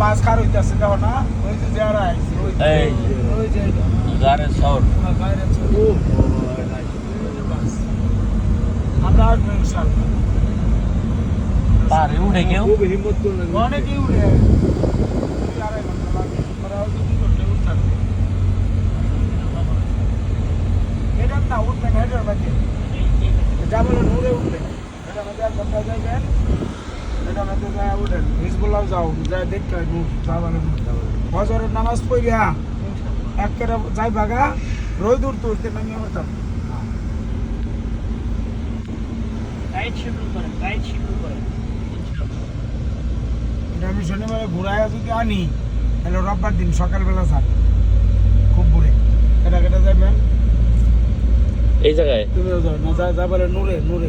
বাস খার হইতাছে দেখো না? ওই যে যারা আইছে এই। ওই যে। গাড়ির সাউন্ড। আমার বাইরে ও ওই আমরা আসব ইনশাআল্লাহ। পারে উঠে কেউ? খুব হিম্মত করলেন অনেকেই উঠে আড়াই ঘণ্টা লাগে। ওরা দুই ঘন্টায় উঠতে পারবে। না উঠবেন হেঁটার এটা বলে নূরে এটার যায় উঠেন হিজবুল্লাহ যাও যায় দেখতে হয় হজরের নামাজ পড়িয়া একেবারে যাই ভাগা রোদ উঠতে উঠতে নামিয়ে হতাম গাইড শিডিউল করেন গাইড শিডিউল করেন এটা আমি শনিবারে ঘুরাইয়া যদি আনি তাহলে রোববার দিন সকালবেলা যান। খুব ঘুরে কেটা কেটা যাবেন এই জায়গায়? তুমিও যাও না যা নূরে নূরে।